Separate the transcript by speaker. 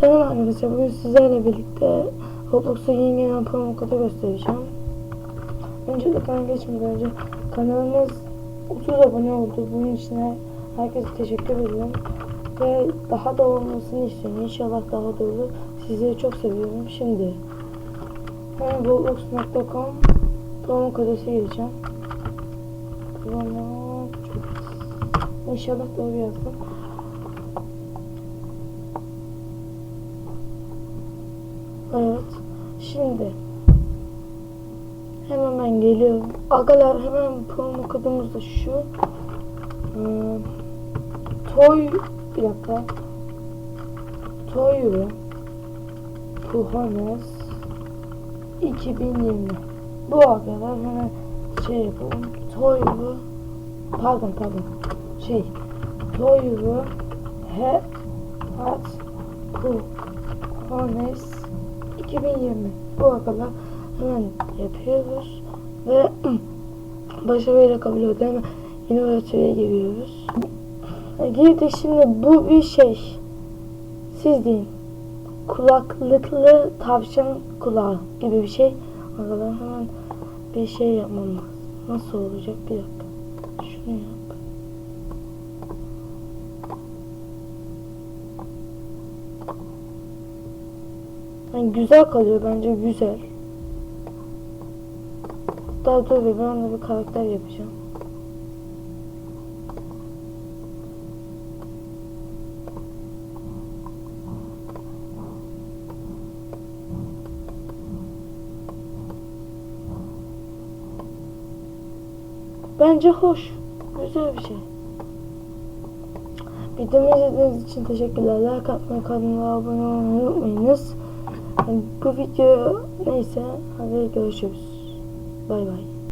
Speaker 1: Selam arkadaşlar. Bugün sizlerle birlikte Roblox'a yeni gelen promo kodu göstereceğim. Öncelikle kanala geçmeden önce kanalımız 30 abone oldu. Bunun için her- herkese teşekkür ediyorum. Ve daha da olmasını istiyorum. İnşallah daha da olur. Sizleri çok seviyorum. Şimdi hemen roblox.com promo kodesi gireceğim. Promo İnşallah doğru yazdım. Evet. Şimdi hemen ben geliyorum. Agalar hemen promo kodumuz da şu. Ee, toy bir dakika. Puhanes 2020 Bu agalar hemen şey yapalım. Toy pardon pardon şey Toy He Hat Puhanes 2020 bu kadar hemen yapıyoruz ve başarıyla kabul ödeme öğretiye giriyoruz. E, Girdik şimdi bu bir şey. Siz deyin. Kulaklıklı tavşan kulağı gibi bir şey. Zaman hemen bir şey yapmam lazım. Nasıl olacak bir dakika. Şunu yap. Yani güzel kalıyor bence güzel. Daha dur bir ben de bir karakter yapacağım. Bence hoş. Güzel bir şey. Videomu izlediğiniz için teşekkürler. Like atmayı, kanalıma abone olmayı unutmayınız. Bu video neyse hadi görüşürüz. Bay bay.